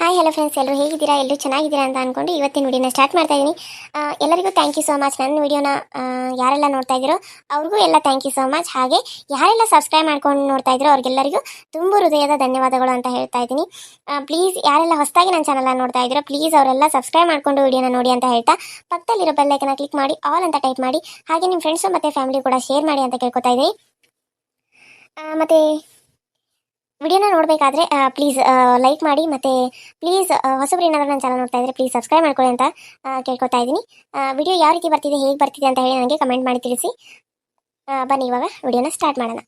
Hi hello friends ಎಲ್ಲರೂ ಹೇಗಿದ್ದೀರಾ? ಎಲ್ಲರೂ ಚೆನ್ನಾಗಿದ್ದೀರಾ ಅಂತ ಅನ್ಕೊಂಡು ಇವತ್ತಿನ ವಿಡಿಯೋನ ಸ್ಟಾರ್ಟ್ ಮಾಡ್ತಾ ಇದ್ದೀನಿ ಎಲ್ಲರಿಗೂ ಥ್ಯಾಂಕ್ ಯು ಸೋ ಮಚ್ ನನ್ನ ವಿಡಿಯೋನ ಯಾರೆಲ್ಲ ನೋಡ್ತಾ ಇದ್ದೀರೋ, ಅವ್ರಿಗೂ ಎಲ್ಲ ಥ್ಯಾಂಕ್ ಯು ಸೋ ಮಚ್ ಹಾಗೆ ಯಾರೆಲ್ಲ ಸಬ್ಸ್ಕ್ರೈಬ್ ಮಾಡ್ಕೊಂಡು ನೋಡ್ತಾ ಇದ್ದೀರೋ, ಅವ್ರಿಗೆಲ್ಲರಿಗೂ ತುಂಬ ಹೃದಯದ ಧನ್ಯವಾದಗಳು ಅಂತ ಹೇಳ್ತಾ ಇದ್ದೀನಿ ಪ್ಲೀಸ್ ಯಾರೆಲ್ಲ ಹೊಸದಾಗಿ ನನ್ನ ಚಾನಲ್ನ ನೋಡ್ತಾ ಇದ್ದೀರೋ ಪ್ಲೀಸ್ ಅವರೆಲ್ಲ ಸಬ್ಸ್ಕ್ರೈಬ್ ಮಾಡ್ಕೊಂಡು ವಿಡಿಯೋನ ನೋಡಿ ಅಂತ ಹೇಳ್ತಾ ಪಕ್ಕದಲ್ಲಿರೋ ಬೆಲ್ಲೈಕನ್ನ ಕ್ಲಿಕ್ ಮಾಡಿ ಆಲ್ ಅಂತ ಟೈಪ್ ಮಾಡಿ, ಹಾಗೆ ನಿಮ್ಮ ಫ್ರೆಂಡ್ಸು ಮತ್ತು ಫ್ಯಾಮಿಲಿ ಕೂಡ ಶೇರ್ ಮಾಡಿ ಅಂತ ಕೇಳ್ಕೊತಾ ಇದ್ದೀನಿ ಮತ್ತೆ ವಿಡಿಯೋನ ನೋಡಬೇಕಾದ್ರೆ ಪ್ಲೀಸ್ ಲೈಕ್ ಮಾಡಿ ಮತ್ತು ಪ್ಲೀಸ್ ಹೊಸಬ್ರು ಏನಾದರೂ ನನ್ನ ಚಾನಲ್ ನೋಡ್ತಾ ಇದ್ರೆ ಪ್ಲೀಸ್ ಸಬ್ಸ್ಕ್ರೈಬ್ ಮಾಡ್ಕೊಳ್ಳಿ ಅಂತ ಕೇಳ್ಕೊತಾ ಇದ್ದೀನಿ. ವಿಡಿಯೋ ಯಾವ ರೀತಿ ಬರ್ತಿದೆ, ಹೇಗೆ ಬರ್ತಿದೆ ಅಂತ ಹೇಳಿ ನನಗೆ ಕಮೆಂಟ್ ಮಾಡಿ ತಿಳಿಸಿ. ಬನ್ನಿ, ಇವಾಗ ವಿಡಿಯೋನ ಸ್ಟಾರ್ಟ್ ಮಾಡೋಣ.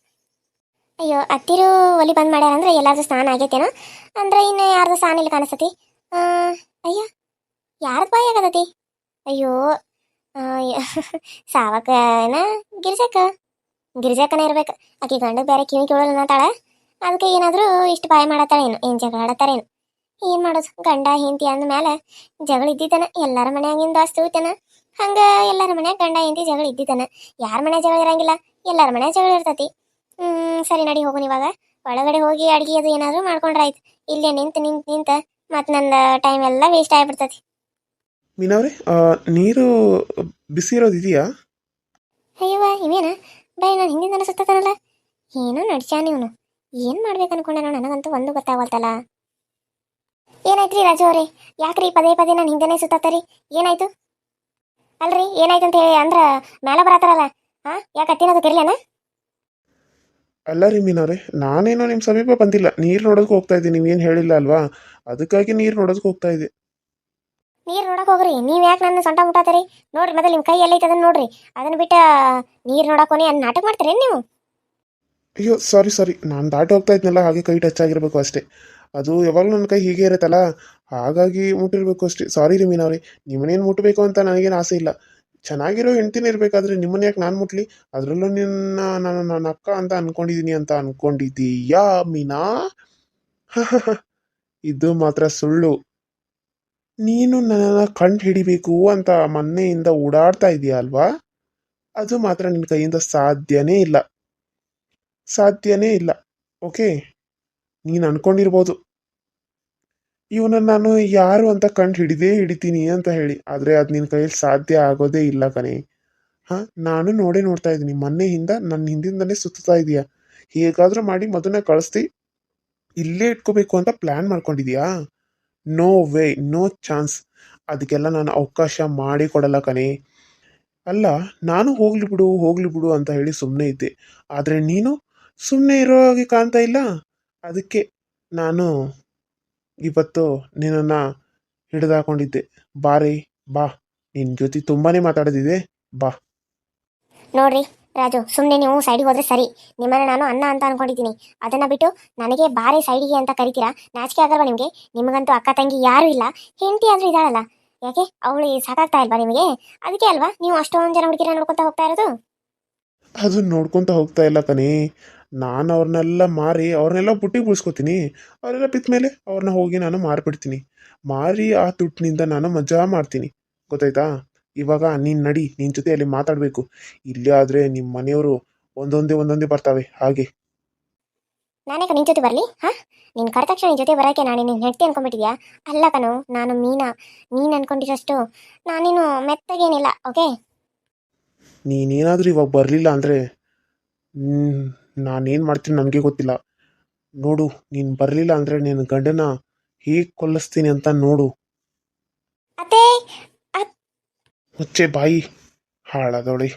ಅಯ್ಯೋ, ಹತ್ತಿರು ಒಲಿ ಬಂದ್ ಮಾಡ್ಯಾರ ಅಂದ್ರೆ ಎಲ್ಲಾರ್ದು ಸ್ನಾನ ಆಗೈತೇನೋ? ಅಂದ್ರೆ ಇನ್ನು ಯಾರ್ದು ಸ್ನಾನ ಇಲ್ಲ ಕಾಣಿಸ್ತತಿ? ಅಯ್ಯೋ, ಯಾರ್ದು ಬಾಯ್ ಆಗತತಿ ಅಯ್ಯೋ ಸಾವಕನ ಗಿರ್ಜಕ್ಕ. ಗಿರ್ಜಕ್ಕನ ಇರ್ಬೇಕು. ಆಕಿ ಗಂಡ ಬೇರೆ ಕಿವಿ ಕೇಳೋಲ್ಲ ಅನ್ನತಾಳ ಅದಕ್ಕೆ ಏನಾದರೂ ಇಷ್ಟು ಬಾಯ್ ಮಾಡತ್ತಾಳೇನು ಏನು ಏನು ಜಗಳ ಆಡತ್ತಾರೇನು. ಏನು ಮಾಡೋದು? ಗಂಡ ಹೆಂಡತಿ ಅಂದ್ಮೇಲೆ ಜಗಳ ಇದ್ದಿದ್ದಾನ ಎಲ್ಲರ ಮನೆಯಾಗಿಂದ ಆಸ್ತಿ ಹೋಗ್ತಾನ ಹಂಗ ಎಲ್ಲರ ಮನ್ಯಾಗ ಗಂಡ ಹೆಂಡತಿ ಜಗಳ ಇದ್ದಿದ್ದಾನ. ಯಾರ ಮನೆ ಜಗಳ ಇರಂಗಿಲ್ಲ ಎಲ್ಲರ ಮನೆ ಜಗಳ ಇರ್ತತಿ. ಹ್ಮ್ ಸರಿ ನಡಿ ಹೋಗೋಣ ಇವಾಗ ಒಳಗಡೆ ಹೋಗಿ ಅಡ್ಗೆ ಅದು ಏನಾದರೂ ಮಾಡ್ಕೊಂಡ್ರಾಯ್ತು. ಇಲ್ಲೇ ನಿಂತು ನಿಂತು ನಿಂತ ಮತ್ತು ನನ್ನ ಟೈಮ್ ಎಲ್ಲ ವೇಸ್ಟ್ ಆಗಿಬಿಡ್ತತಿ. ಮೀನವ್ರೆ ನೀರು ಬಿಸಿ ಇರೋದು ಇದೆಯಾ? ಅಯ್ಯವ್ವ ಇವೇನ? ಬೈ ನಾನು ಹಿಂದಿನ ಏನೋ ನಡ್ಸ್ಯಾನ ಇವನು. ಏನು ಮಾಡ್ಬೇಕು ಅನ್ಕೊಂಡನೋ ನನಗಂತೂ ಒಂದು ಗೊತ್ತಾಗಲ್ತಲ್ಲ ಏನಾಯ್ತ್ರಿ ರಾಜು ಅವ್ರಿ? ಯಾಕ್ರಿ ಪದೇ ಪದೇ ನಾನು ಹಿಂದೆನೇ ಸುತ್ತಾತರಿ ಏನಾಯ್ತು? ಅಲ್ರಿ ಏನಾಯ್ತು ಅಂತ ಹೇಳಿ ಅಂದ್ರ ಮೇಲೆ ಬರತ್ತಾರಲ್ಲ. ಹಾ ಯಾಕೆ ಹತ್ತಿನದು ಕಿರ್ಲೇನ ಅಲ್ಲ ರೀ ಮೀನವ್ರೆ ನಾನೇನೋ ನಿಮ್ಮ ಸಮೀಪ ಬಂದಿಲ್ಲ. ನೀರು ನೋಡೋದಕ್ಕೆ ಹೋಗ್ತಾ ಇದ್ದೀನಿ ನೀವೇನು ಹೇಳಿಲ್ಲ ಅಲ್ವಾ? ಅದಕ್ಕಾಗಿ ನೀರು ನೋಡೋದಕ್ಕೆ ಹೋಗ್ತಾ ಇದ್ದೆ. ನೀರು ನೋಡಕ್ ಹೋಗ್ರಿ. ನೀವು ಯಾಕೆ ನನ್ನ ಸೊಂಟ ಮುಟ್ಟಾತರಿ? ನೋಡ್ರಿ ಮೊದಲು ನಿಮ್ಮ ಕೈ ಎಲ್ಲೈತೆ ಅದನ್ನ ನೋಡ್ರಿ. ಅದನ್ನ ಬಿಟ್ಟು ನೀರು ನೋಡಕ್ಕೆ ಹೋಗಿ ಅನ್ನ ನಾಟಕ ಮಾಡ್ತೀರೇನು ನೀವು? ಅಯ್ಯೋ ಸಾರಿ ಸಾರಿ ನಾನು ದಾಟಿ ಹೋಗ್ತಾ ಇದ್ನಲ್ಲ, ಹಾಗೆ ಕೈ ಟಚ್ ಆಗಿರಬೇಕು ಅಷ್ಟೇ. ಅದು ಯಾವಾಗಲೂ ನನ್ನ ಕೈ ಹೀಗೆ ಇರುತ್ತಲ್ಲ? ಹಾಗಾಗಿ ಮುಟ್ಟಿರಬೇಕು ಅಷ್ಟೇ. ಸಾರಿ ರೀ ಮೀನವ್ರಿ ನಿಮ್ಮನ್ನೇನು ಮುಟ್ಟಬೇಕು ಅಂತ ನನಗೇನು ಆಸೆ ಇಲ್ಲ. ಚೆನ್ನಾಗಿರೋ ಹೆಂಡ್ತಿನ ಇರಬೇಕಾದ್ರೆ ನಿಮ್ಮನ್ನ ಯಾಕೆ ನಾನು ಮುಟ್ಲಿ? ಅದರಲ್ಲೂ ನಿನ್ನ ನಾನು ನನ್ನ ಅಕ್ಕ ಅಂತ ಅನ್ಕೊಂಡಿದ್ದೀನಿ ಅಂತ ಅನ್ಕೊಂಡಿದ್ದೀಯಾ ಮೀನಾ? ಇದು ಮಾತ್ರ ಸುಳ್ಳು. ನೀನು ನನ್ನನ್ನು ಕಂಡು ಹಿಡಿಬೇಕು ಅಂತ ಮೊನ್ನೆಯಿಂದ ಓಡಾಡ್ತಾ ಇದೀಯ ಅಲ್ವಾ? ಅದು ಮಾತ್ರ ನಿನ್ನ ಕೈಯಿಂದ ಸಾಧ್ಯನೇ ಇಲ್ಲ. ಸಾಧ್ಯನೇ ಇಲ್ಲ. ಓಕೆ? ನೀನು ಅನ್ಕೊಂಡಿರ್ಬೋದು. ಇವನನ್ನು ನಾನು ಯಾರು ಅಂತ ಕಂಡು ಹಿಡಿದೇ ಹಿಡಿತೀನಿ ಅಂತ ಹೇಳಿ. ಆದರೆ ಅದು ನಿನ್ನ ಕೈಯಲ್ಲಿ ಸಾಧ್ಯ ಆಗೋದೇ ಇಲ್ಲ ಕಣೆ. ಹಾಂ? ನಾನು ನೋಡೇ ನೋಡ್ತಾ ಇದ್ದೀನಿ. ಮೊನ್ನೆಯಿಂದ ನನ್ನ ಹಿಂದಿಂದನೇ ಸುತ್ತಾ ಇದೀಯ. ಹೇಗಾದರೂ ಮಾಡಿ ಮದುವೆ ಕಳಿಸ್ತಿ. ಇಲ್ಲೇ ಇಟ್ಕೋಬೇಕು ಅಂತ plan ಮಾಡ್ಕೊಂಡಿದ್ಯಾ? No way, no chance. ಅದಕ್ಕೆಲ್ಲ ನಾನು ಅವಕಾಶ ಮಾಡಿ ಕೊಡಲ್ಲ ಕಣೆ. ಅಲ್ಲ, ನಾನು ಹೋಗ್ಲಿ ಬಿಡು ಹೋಗ್ಲಿ ಬಿಡು ಅಂತ ಹೇಳಿ ಸುಮ್ಮನೆ ಇದ್ದೆ. ಆದರೆ ನೀನು ಸುಮ್ಮನೆ ಇರೋ ಹಾಗೆ ಕಾಣ್ತಾ ಇಲ್ಲ. ಅದಕ್ಕೆ ನಾನು ಇವತ್ತು ನಿನ್ನನ್ನು ಹಿಡಿದಾಕೊಂಡಿದ್ದೆ. ಬಾರಿ ಬಾ. ನಿನ್ನ ಜೊತೆ ತುಂಬಾನೇ ಮಾತಾಡೋದಿದೆ. ಬಾ. ನೋಡ್ರಿ ರಾಜು ಸುಮ್ಮನೆ ನೀವು ಸೈಡಿಗೆ ಹೋದ್ರೆ ಸರಿ. ನಿಮ್ಮನ್ನ ನಾನು ಅನ್ನ ಅಂತ ಅನ್ಕೊಂಡಿದ್ದೀನಿ. ಅದನ್ನ ಬಿಟ್ಟು ನನಗೆ ಬಾರಿ ಸೈಡಿಗೆ ಅಂತ ಕರಿತೀರಾ? ನಾಚಿಕೆ ಆಗಲ್ವಾ ನಿಮಗೆ? ನಿಮಗಂತೂ ಅಕ್ಕ ತಂಗಿ ಯಾರೂ ಇಲ್ಲ. ಹೆಂಡತಿ ಆದ್ರೂ ಇದಾಳಲ್ಲ. ಯಾಕೆ? ಅವಳು ಸಾಕಾಗ್ತಾ ಇಲ್ವಾ ನಿಮಗೆ? ಅದಕ್ಕೆ ಅಲ್ವಾ? ನೀವು ಅಷ್ಟೊಂದು ಜನ ಹುಡುಗಿರ ನೋಡ್ಕೊಂತ ಹೋಗ್ತಾ ಇರೋದು? ಅದು ನೋಡ್ಕೊಂತ ಹೋಗ್ತಾ ಇಲ್ಲ ಕಣೆ. ನಾನು ಅವ್ರನ್ನೆಲ್ಲ ಮಾರಿ ಅವ್ರನ್ನೆಲ್ಲ ಬುಟ್ಟಿಗೆ ಉಳಿಸ್ಕೊತೀನಿ ಅವರೆಲ್ಲ ಬಿತ್ತ ಮೇಲೆ ಅವ್ರನ್ನ ಹೋಗಿ ನಾನು ಮಾರಿಬಿಡ್ತೀನಿ. ಮಾರಿ ಆ ತುಟ್ಟಿನಿಂದ ನಾನು ಮಜಾ ಮಾಡ್ತೀನಿ. ಗೊತ್ತಾಯ್ತಾ? ಇವಾಗ ನೀನು ನಡಿ ನಿನ್ನ ಜೊತೆ ಅಲ್ಲಿ ಮಾತಾಡಬೇಕು. ಇಲ್ಲೇ ಆದರೆ ನಿಮ್ಮ ಮನೆಯವರು ಒಂದೊಂದೇ ಒಂದೊಂದೇ ಬರ್ತಾವೆ. ಹಾಗೆ. ನಾನೇ ನಿನ್ ಜೊತೆ ಬರಲಿ? ಹಾ? ನಿನ್ ಕರೆದ ತಕ್ಷಣ ನಿನ್ ಜೊತೆ ಬರೋಕೆ ನಾನು ನಿನ್ನ ಹೆಂಡತಿ ಅನ್ಕೊಂಡ್ಬಿಟ್ಟಿದ್ಯಾ? ಅಲ್ಲ ಕಣು ನಾನು ಮೀನಾ. ನೀನ್ ಅನ್ಕೊಂಡಿರೋಷ್ಟು ನಾನೇನು ಮೆತ್ತಗೇನಿಲ್ಲ ಓಕೆ? ನೀನೇನಾದರೂ ಇವಾಗ ಬರಲಿಲ್ಲ ಅಂದರೆ ನಾನೇನು ಮಾಡ್ತೀನಿ ನನಗೆ ಗೊತ್ತಿಲ್ಲ. ನೋಡು ನೀನು ಬರಲಿಲ್ಲ ಅಂದರೆ ನಿನ್ನ ಗಂಡನ ಹೇಗೆ ಕೊಲ್ಲಿಸ್ತೀನಿ ಅಂತ ನೋಡು. ಅತ್ತೆ ಮುಚ್ಚೆ ಬಾಯಿ ಹಾಳದವಳಿ.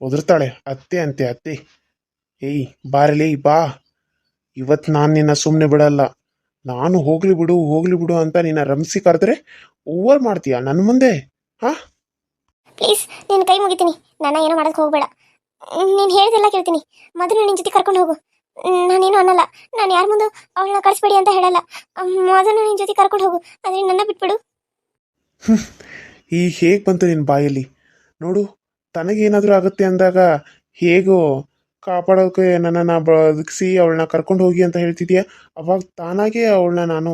ಒದರ್ತಾಳೆ ಅತ್ತೆ ಅಂತೆ ಅತ್ತೆ. ಏಯ್ ಬಾರಲಿ ಬಾ. ಇವತ್ತು ನಾನು ನಿನ್ನ ಸುಮ್ಮನೆ ಬಿಡಲ್ಲ. ನಾನು ಹೋಗ್ಲಿ ಬಿಡು ಹೋಗ್ಲಿ ಬಿಡು ಅಂತ ನಿನ್ನ ರಮಿಸಿ ಕರೆದ್ರೆ ಓವರ್ ಮಾಡ್ತೀಯಾ ನನ್ನ ಮುಂದೆ? ಹಾ? ಪ್ಲೀಸ್ ನಿನ್ನ ಕೈ ಮುಗಿತೀನಿ. ನನ್ನ ಏನೋ ಮಾಡೋದಕ್ಕೆ ಹೋಗ್ಬೇಡ. ನೀನು ಹೇಳಿದೆಲ್ಲ ಕೇಳ್ತೀನಿ. ಮೊದಲು ನಿನ್ನ ಜೊತೆ ಕರ್ಕೊಂಡು ಹೋಗು. ನಾನೇನು ಅನ್ನಲ್ಲ. ನಾನು ಯಾರ ಮುಂದೆ ಅವಳನ್ನ ಕಳಿಸ್ಬೇಡಿ ಅಂತ ಹೇಳಲ್ಲ. ಮೊದಲು ನಿನ್ನ ಜೊತೆ ಕರ್ಕೊಂಡು ಹೋಗು. ಆದರೆ ನನ್ನ ಬಿಟ್ಬಿಡು. ಈ ಹೇಗೆ ಬಂತು ನಿನ್ನ ಬಾಯಲ್ಲಿ? ನೋಡು, ತನಗೇನಾದರೂ ಆಗುತ್ತೆ ಅಂದಾಗ ಹೇಗೋ ಕಾಪಾಡೋಕೆ ನನ್ನನ್ನು ಬದುಕಿಸಿ ಅವಳನ್ನ ಕರ್ಕೊಂಡು ಹೋಗಿ ಅಂತ ಹೇಳ್ತಿದ್ಯಾ? ಅವಾಗ ತಾನಾಗೆ ಅವಳನ್ನ ನಾನು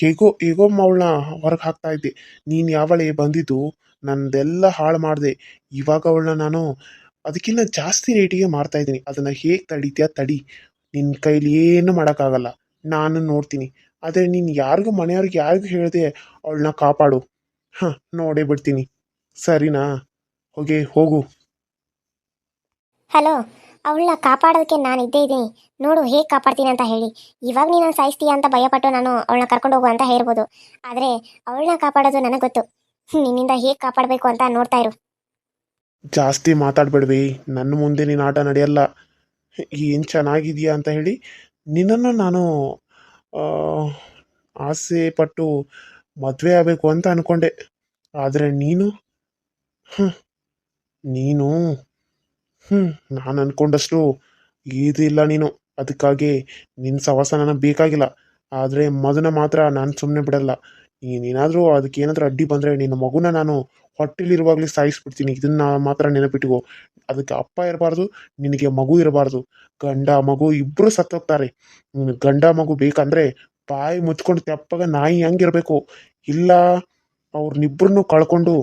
ಹೇಗೋ ಹೇಗೋ ಅವಳನ್ನ ಹೊರಗೆ ಹಾಕ್ತಾ ಇದ್ದೆ. ನೀನು ಯಾವಳೆ ಬಂದಿದ್ದು ನನ್ನದೆಲ್ಲ ಹಾಳು ಮಾಡಿದೆ. ಇವಾಗ ಅವಳನ್ನ ನಾನು ಅದಕ್ಕಿಂತ ಜಾಸ್ತಿ ರೇಟಿಗೆ ಮಾರ್ತಾ ಇದ್ದೀನಿ. ಅದನ್ನು ಹೇಗೆ ತಡಿತೀಯ ತಡಿ. ನಿನ್ನ ಕೈಲಿ ಏನು ಮಾಡೋಕ್ಕಾಗಲ್ಲ. ನಾನು ನೋಡ್ತೀನಿ. ಆದರೆ ನೀನು ಯಾರಿಗೂ, ಮನೆಯವ್ರಿಗೆ ಯಾರಿಗೂ ಹೇಳಿದೆ ಅವಳನ್ನ ಕಾಪಾಡು. ಹಾಂ, ನೋಡೇ ಬಿಡ್ತೀನಿ. ಸರಿನಾ? ಹೋಗಿ, ಹೋಗು. ಹಲೋ, ಅವಳನ್ನ ಕಾಪಾಡೋದಕ್ಕೆ ನಾನು ಇದ್ದೇ ಇದ್ದೀನಿ. ನೋಡು, ಹೇಗೆ ಕಾಪಾಡ್ತೀನಿ ಅಂತ ಹೇಳಿ. ಇವಾಗ ನೀನು ಸಾಯಿಸ್ತೀಯ ಅಂತ ಭಯಪಟ್ಟು ನಾನು ಅವಳನ್ನ ಕರ್ಕೊಂಡು ಹೋಗು ಅಂತ ಹೇಳ್ಬೋದು. ಆದರೆ ಅವಳನ್ನ ಕಾಪಾಡೋದು ನನಗೆ ಗೊತ್ತು. ನಿನ್ನಿಂದ ಹೇಗೆ ಕಾಪಾಡಬೇಕು ಅಂತ ನೋಡ್ತಾ ಇರು. ಜಾಸ್ತಿ ಮಾತಾಡಬೇಡ್ವಿ. ನನ್ನ ಮುಂದೆ ನೀನು ಆಟ ನಡೆಯಲ್ಲ. ಏನು ಚೆನ್ನಾಗಿದೆಯಾ ಅಂತ ಹೇಳಿ ನಿನ್ನನ್ನು ನಾನು ಆಸೆ ಪಟ್ಟು ಮದುವೆ ಆಗಬೇಕು ಅಂತ ಅಂದ್ಕೊಂಡೆ ಆದರೆ ನೀನು? ಹ್ಞೂ ನೀನು? ಹ್ಞೂ ನಾನು ಅನ್ಕೊಂಡಷ್ಟು ಇದಿಲ್ಲ ನೀನು. ಅದಕ್ಕಾಗಿ ನಿನ್ನ ಸವಾಸ ನನಗೆ ಬೇಕಾಗಿಲ್ಲ. ಆದರೆ ಮದುವೆ ಮಾತ್ರ ನಾನು ಸುಮ್ಮನೆ ಬಿಡಲ್ಲ. ನೀನೇನಾದರೂ ಅದಕ್ಕೆ ಏನಾದರೂ ಅಡ್ಡಿ ಬಂದರೆ ನಿನ್ನ ಮಗುನ ನಾನು ಹೊಟ್ಟೆಲಿರುವಾಗಲೇ ಸಾಯಿಸ್ಬಿಡ್ತೀನಿ. ಇದನ್ನ ಮಾತ್ರ ನೆನಪಿಟ್ಕೋ. ಅದಕ್ಕೆ ಅಪ್ಪ ಇರಬಾರ್ದು ನಿನಗೆ ಮಗು ಇರಬಾರ್ದು. ಗಂಡ ಮಗು ಇಬ್ಬರು ಸತ್ತೋಗ್ತಾರೆ. ನಿನ್ನ ಗಂಡ ಮಗು ಬೇಕಂದ್ರೆ ಬಾಯಿ ಮುಚ್ಕೊಂಡು ತೆಪ್ಪಗ ನಾಯಿ ಹೆಂಗಿರಬೇಕು. ಇಲ್ಲ ಅವ್ರನ್ನಿಬ್ಬರನ್ನು ಕಳ್ಕೊಂಡು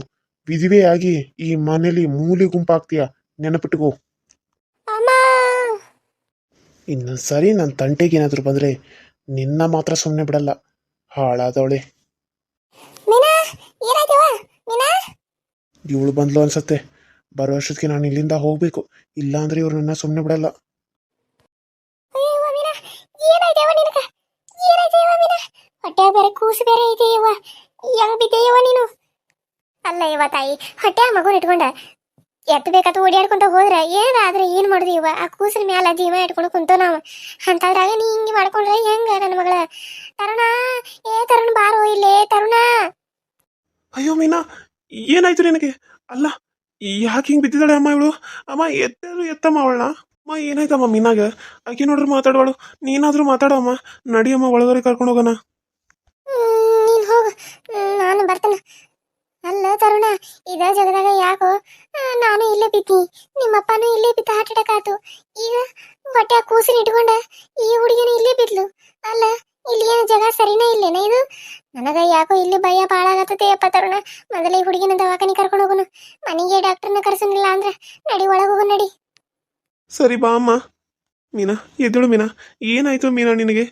ವಿಧಿವೆಯಾಗಿ ಈ ಮನೇಲಿ ಮೂಲಿ ಗುಂಪಾಗ್ತೀಯ? ನೆನಪಿಟ್ಕೋ. ಅಮ್ಮ! ಇನ್ನು ಸರಿ ನನ್ನ ತಂಟೆಗೆ ಏನಾದರೂ ಬಂದರೆ ನಿನ್ನ ಮಾತ್ರ ಸುಮ್ಮನೆ ಬಿಡಲ್ಲ. ಹಾಳಾದವಳೆ. ಏನಾಯ್ತವ ಮೀನಾ ಇವಳು ಬಂದ್ಲು ಅನ್ಸತ್ತೆ. ಬರೋ ವರ್ಷಕ್ಕೆ ನಾನು ಇಲ್ಲಿಂದ ಹೋಗ್ಬೇಕು. ಇಲ್ಲ ಅಂದ್ರೆ ಇವ್ರು ನನ್ನ ಸುಮ್ಮನೆ ಬಿಡಲ್ಲ. ಹೊಟ್ಟೆ ಬೇರೆ ಕೂಸು ಬೇರೆ ಐತೆ ಯವ್ವ ಯಾವ ಬಿದ್ದೆಯವ್ವ ನೀನು? ಅಲ್ಲ ಯವ್ವ ತಾಯಿ ಹೊಟ್ಟೆ ಮಗುನ ಇಟ್ಕೊಂಡ ಎತ್ತ ಬೇಕಾತು ಓಡಾಡ್ಕೊಂತ ಹೋದ್ರೆ ಏನಾದ್ರೆ ಏನ್ ಮಾಡುದು ಇವ ಆ ಕೂಸಿನ ಮ್ಯಾಲ ಜೀವ ಇಟ್ಕೊಂಡು ಕುಂತೋ ನಾವು. ಅಂತದ್ರಾಗ ನೀ ಹಿಂಗೆ ಮಾಡ್ಕೊಂಡ್ರೆ ಹೆಂಗ ನನ್ನ ಮಗಳ? ತರುಣ ಏ ತರುಣ ಬಾರೋ ಇಲ್ಲೇ ತರುಣ. ಅಯ್ಯೋ ಮೀನಾ, ಏನಾಯ್ತು ನಿನಗೆ? ಅಲ್ಲ, ಯಾಕೆ ಹಿಂಗೆ ಬಿದ್ದಿದ್ದಾಳೆ ಅಮ್ಮ ಇವಳು? ಅಮ್ಮ ಎತ್ತರು ಎತ್ತಮ್ಮ ಅವಳನ್ನ. ಅಮ್ಮ, ಏನಾಯ್ತಮ್ಮ ಮೀನಾಗ? ಆಕೆ ನೋಡ್ರಿ ಮಾತಾಡುವಳು. ನೀನಾದರೂ ಮಾತಾಡಮ್ಮ ನಡಿಯಮ್ಮ ಒಳಗಡೆ ಕರ್ಕೊಂಡು ಹೋಗೋಣ. ನೀನು ನೀನ್ ಬರ್ತೇನೆ. ಅಲ್ಲ ತರುಣ, ಇದ ಜಗದಾಗ ಯಾಕೋ ನಾನು ಇಲ್ಲೇ ಬಿದ್ದಿ. ನಿಮ್ಮಪ್ಪನೂ ಇಲ್ಲೇ ಬಿದ್ದ ಹಾರ್ಟ್ ಆತು ಈಗ ಹೊಟ್ಟೆ ಕೂಸಿನ ಇಟ್ಕೊಂಡ ಈ ಹುಡುಗಿನ ಇಲ್ಲೇ ಬಿದ್ಲು. ಅಲ್ಲ ಇಲ್ಲಿ ಏನು ಜಗ ಸರಿನೇ ಇಲ್ಲೇನ ಇದು? ನನಗ ಯಾಕೋ ಇಲ್ಲಿ ಭಯ ಭಾಳ ಆಗತ್ತೆ ಅಪ್ಪ ತರುಣ. ಮೊದಲ ಹುಡುಗಿನ ದವಾಖಾನೆ ಕರ್ಕೊಂಡು ಹೋಗೋನು. ಮನೆಗೆ ಡಾಕ್ಟರ್ನ ಕರೆಸಂಗಿಲ್ಲ ಅಂದ್ರೆ ನಡಿ ಒಳಗೆ ಹೋಗು ನಡಿ. ಸರಿ ಬಾ ಅಮ್ಮ. ಮೀನಾ, ಎದ್ದಳು ಮೀನಾ. ಏನಾಯ್ತು ಮೀನಾ ನಿನಗೆ?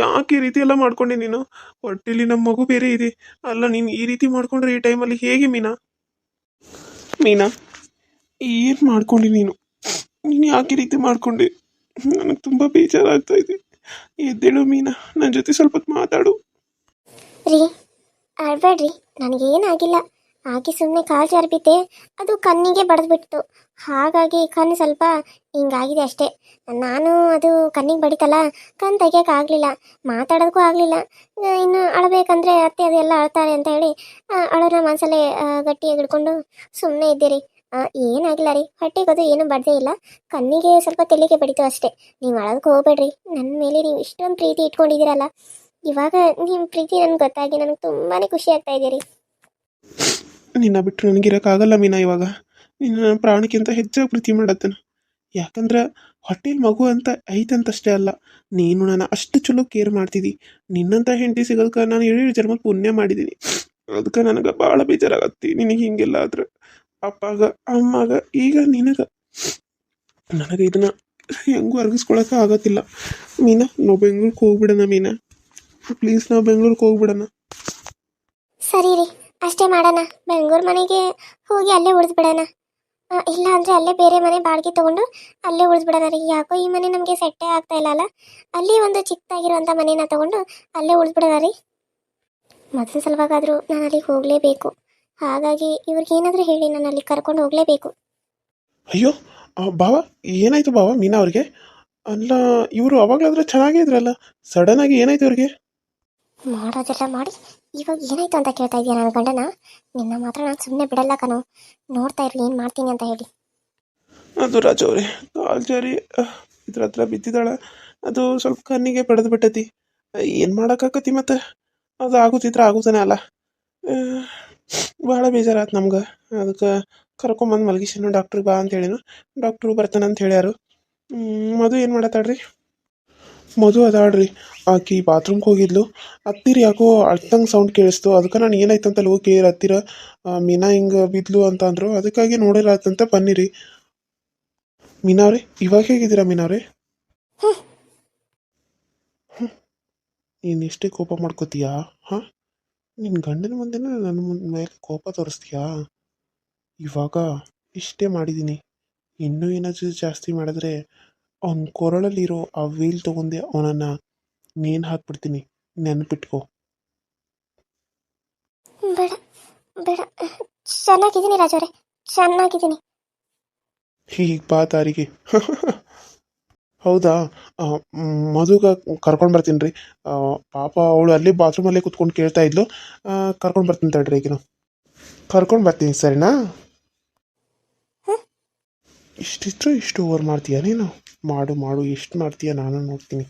ಯಾಕೆ ಈ ರೀತಿ ಎಲ್ಲ ಮಾಡ್ಕೊಂಡೆ ನೀನು? ಹೊಟ್ಟೆಲಿ ನಮ್ಮ ಮಗು ಬೇರೆ ಇದೆ. ಅಲ್ಲ, ನೀನು ಈ ರೀತಿ ಮಾಡ್ಕೊಂಡ್ರೆ ಈ ಟೈಮಲ್ಲಿ ಹೇಗೆ ಮೀನಾ? ಮೀನಾ, ಏನು ಮಾಡ್ಕೊಂಡಿ ನೀನು? ನೀನು ಯಾಕೆ ಈ ರೀತಿ ಮಾಡ್ಕೊಂಡೆ? ನನಗೆ ತುಂಬ ಬೇಜಾರಾಗ್ತಾ ಇದೆ. ಎದ್ದೇಳು ಮೀನಾ ನನ್ನ ಜೊತೆ ಸ್ವಲ್ಪ ಮಾತಾಡು. ರೀ, ಅಳ್ಬೇಡ್ರಿ, ನನಗೇನಾಗಿಲ್ಲ. ಆಕೆ ಸುಮ್ಮನೆ ಕಾಲು ಜರ್ಬಿದ್ದೆ, ಅದು ಕಣ್ಣಿಗೆ ಬಡಿದ್ಬಿಡ್ತು. ಹಾಗಾಗಿ ಕಣ್ಣು ಸ್ವಲ್ಪ ಹಿಂಗಾಗಿದೆ ಅಷ್ಟೇ. ನಾನು ಅದು ಕಣ್ಣಿಗೆ ಬಡಿತಲ್ಲ, ಕಣ್ಣು ತೆಗಿಯೋಕ್ಕಾಗಲಿಲ್ಲ ಮಾತಾಡೋದಕ್ಕೂ ಆಗಲಿಲ್ಲ. ಇನ್ನು ಅಳಬೇಕಂದ್ರೆ ಅತ್ತೆ ಅದೆಲ್ಲ ಅಳ್ತಾರೆ ಅಂತ ಹೇಳಿ ಅಳೋನ ಮನಸ್ಸಲ್ಲೇ ಗಟ್ಟಿಯಾಗಿ ಹಿಡ್ಕೊಂಡು ಸುಮ್ಮನೆ ಇದ್ದೀರಿ. ಏನಾಗಿಲ್ಲ ರೀ. ಹೊಟ್ಟೆಗೆ ಅದು ಏನು ಬರ್ದೇ ಇಲ್ಲ. ಕಣ್ಣಿಗೆ ಸ್ವಲ್ಪ ತೆಲಿಗೆ ಬಡಿತು ಅಷ್ಟೇ. ನೀವು ಅಳೋದಕ್ಕೆ ಹೋಗ್ಬೇಡ್ರಿ. ನನ್ನ ಮೇಲೆ ನೀವು ಇಷ್ಟೊಂದು ಪ್ರೀತಿ ಇಟ್ಕೊಂಡಿದ್ದೀರಲ್ಲ. ಇವಾಗ ನಿಮ್ಮ ಪ್ರೀತಿ ನನಗೆ ಗೊತ್ತಾಗಿ ನನಗೆ ತುಂಬಾ ಖುಷಿ ಆಗ್ತಾ ಇದೆ ರೀ. ನಿನ್ನ ಬಿಟ್ಟು ನನಗಿರೋಕ್ಕಾಗಲ್ಲ ಮೀನಾ ಇವಾಗ. ನಿನ್ನ ಪ್ರಾಣಕ್ಕಿಂತ ಹೆಚ್ಚು ಪ್ರೀತಿ ಮಾಡತ್ತೇನೆ. ಯಾಕಂದ್ರೆ ಹೊಟ್ಟೆಲಿ ಮಗು ಅಂತ ಐತಂತಷ್ಟೇ ಅಲ್ಲ. ನೀನು ನಾನು ಅಷ್ಟು ಚಲೋ ಕೇರ್ ಮಾಡ್ತಿದ್ದಿ ನಿನ್ನಂಥ ಹೆಂಡತಿ ಸಿಗೋದಕ್ಕೆ ನಾನು ಏಳು ಜನ್ಮ ಪುಣ್ಯ ಮಾಡಿದ್ದೀನಿ ಅದಕ್ಕೆ ನನಗೆ ಭಾಳ ಬೇಜಾರಾಗತ್ತಿ. ನಿನಗೆ ಹಿಂಗೆಲ್ಲ ಆದ್ರೆ. ಅಪ್ಪಾಗ, ಅಮ್ಮಾಗ, ಈಗ ನಿನಗ. ನನಗೆ ಇದನ್ನ ಹೆಂಗೂ ಅರ್ಗಿಸ್ಕೊಳಕ್ಕೆ ಆಗತ್ತಿಲ್ಲ. ಮೀನಾ ನಾವು ಬೆಂಗ್ಳೂರ್ಗೆ ಹೋಗ್ಬಿಡೋಣ ಮೀನಾ. ಪ್ಲೀಸ್ ನಾವು ಬೆಂಗ್ಳೂರಿಗೆ ಹೋಗ್ಬಿಡೋಣ. ಸರಿ ರೀ, ಅಷ್ಟೇ ಮಾಡೋಣ. ಬೆಂಗಳೂರು ಮನೆಗೆ ಹೋಗಿ ಅಲ್ಲೇ ಉಳಿದ್ಬಿಡೋಣ. ಇಲ್ಲ ಅಂದರೆ ಅಲ್ಲೇ ಬೇರೆ ಮನೆ ಬಾಡಿಗೆ ತೊಗೊಂಡು ಅಲ್ಲೇ ಉಳಿದ್ಬಿಡೋಣ ರೀ. ಯಾಕೋ ಈ ಮನೆ ನಮಗೆ ಸೆಟ್ಟೇ ಆಗ್ತಾ ಇಲ್ಲ ಅಲ್ಲ? ಅಲ್ಲಿ ಒಂದು ಚಿಕ್ಕದಾಗಿರುವಂಥ ಮನೇನ ತಗೊಂಡು ಅಲ್ಲೇ ಉಳಿದ್ಬಿಡೋಣ ರೀ. ಮೊದಲ ಸಲುವಾಗಾದರೂ ನಾನು ಅಲ್ಲಿಗೆ ಹೋಗಲೇಬೇಕು. ಹಾಗಾಗಿ ಇವ್ರಿಗೇನಾದರೂ ಹೇಳಿ ನಾನು ಅಲ್ಲಿ ಕರ್ಕೊಂಡು ಹೋಗಲೇಬೇಕು. ಅಯ್ಯೋ ಆ, ಬಾವ ಏನಾಯ್ತು ಬಾವ ಮೀನಾ ಅವ್ರಿಗೆ? ಅಲ್ಲ ಇವರು ಅವಾಗಲಾದ್ರೆ ಚೆನ್ನಾಗೇ ಇದ್ರಲ್ಲ ಸಡನ್ ಆಗಿ ಏನಾಯ್ತು ಅವ್ರಿಗೆ ಮಾಡೋದೆಲ್ಲ ಮಾಡಿ ಇವಾಗ ಏನಾಯ್ತು ಅಂತ ಕೇಳ್ತಾ ಇದೀಯ ನನ್ನ ಗಂಡನ? ನಿನ್ನ ಮಾತ್ರ ನಾನು ಸುಮ್ಮನೆ ಬಿಡಲ್ಲ ಕಣೋ ನೋಡ್ತಾ ಇರ್ಲಿ ಏನು ಮಾಡ್ತೀನಿ ಅಂತ ಹೇಳಿ. ಅದು ರಾಜು ಅವರೇ ಕಾಲ್ ಜಾರಿ ಅಹ್, ಇದ್ರ ಹತ್ರ ಬಿದ್ದಿದ್ದಾಳೆ ಅದು ಸ್ವಲ್ಪ ಕಣ್ಣಿಗೆ ಪಡೆದು ಬಿಟ್ಟತಿ ಏನು ಮಾಡೋಕ್ಕಾಕತಿ ಮತ್ತೆ? ಅದು ಆಗುತ್ತಿದ್ರೆ ಆಗುತ್ತಾನೆ ಅಲ್ಲ. ಅಹ್, ಭಾಳ ಬೇಜಾರಾಯ್ತು ನಮ್ಗೆ. ಅದಕ್ಕೆ ಕರ್ಕೊಂಬಂದು ಮಲಗಿಸಿನ ಡಾಕ್ಟ್ರಿಗೆ ಬಾ ಅಂತ ಹೇಳಿನು ಡಾಕ್ಟ್ರು ಬರ್ತಾನೆ ಅಂತ ಹೇಳ್ಯಾರು. ಹ್ಮ್, ಮಧು ಏನು ಮಾಡತ್ತಾಳ್ರಿ? ಮಧು ಅದಾಳ್ರಿ. ಆಕಿ ಬಾತ್ರೂಮ್ಗೆ ಹೋಗಿದ್ಲು. ಹತ್ತಿರ ಯಾಕೋ ಅಳ್ತಂಗೆ ಸೌಂಡ್ ಕೇಳಿಸ್ತು. ಅದಕ್ಕೆ ನಾನು ಏನಾಯ್ತು ಅಂತ ಹೋಗಿ ಕೇಳಿ ಹತ್ತಿರ. ಮೀನಾ ಹಿಂಗೆ ಬಿದ್ಲು ಅಂತ ಅಂದರು. ಅದಕ್ಕಾಗಿ ನೋಡಿರತ್ತಂತ ಬನ್ನಿರಿ. ಮೀನಾವ್ರೆ ಇವಾಗ ಹೇಗಿದ್ದೀರಾ ಮೀನಾವ್ರೆ ನೀನು ಎಷ್ಟೇ ಕೋಪ ಮಾಡ್ಕೋತೀಯಾ? ಹಾಂ? ನಿನ್ನ ಗಂಡನ ಮುಂದೆನೇ ನನ್ನ ಮುಂದೆ ಮೇಲೆ ಕೋಪ ತೋರಿಸ್ತೀಯಾ? ಇವಾಗ ಇಷ್ಟೇ ಮಾಡಿದ್ದೀನಿ ಇನ್ನೂ ಏನಾದರೂ ಜಾಸ್ತಿ ಮಾಡಿದ್ರೆ ಅವನ ಕೊರಳಲ್ಲಿರೋ ಆ ವೀಲ್ ತೊಗೊಂಡೆ ಅವನನ್ನು ನೇಣು ಹಾಕ್ಬಿಡ್ತೀನಿ. ನೆನಪಿಟ್ಕೋ. ಬೇಡ ಬೇಡ. ಚೆನ್ನಾಗಿದ್ದೀನಿ ರಾಜವ್ರೆ. ಚೆನ್ನಾಗಿದ್ದೀನಿ. ಹೀಗೆ ಬಾ ದಾರಿಗೆ ಹೌದಾ? ಮದುಗ ಮಧುಗ ಕರ್ಕೊಂಡು ಬರ್ತೀನಿ ರೀ. ಪಾಪ ಅವಳು ಅಲ್ಲಿ ಬಾತ್ರೂಮಲ್ಲೇ ಕುತ್ಕೊಂಡು ಕೇಳ್ತಾ ಇದ್ಲು. ಕರ್ಕೊಂಡು ಬರ್ತೀನಿ ತಡ್ರಿ ಈಗಿನ ಕರ್ಕೊಂಡು ಬರ್ತೀನಿ ಸರಿನಾ? ಇಷ್ಟಿಷ್ಟು ಇಷ್ಟು ಓವರ್ ಮಾಡ್ತೀಯಾ ನೀನು? ಮಾಡು ಮಾಡು ಎಷ್ಟು ಮಾಡ್ತೀಯ? ನಾನು ನೋಡ್ತೀನಿ.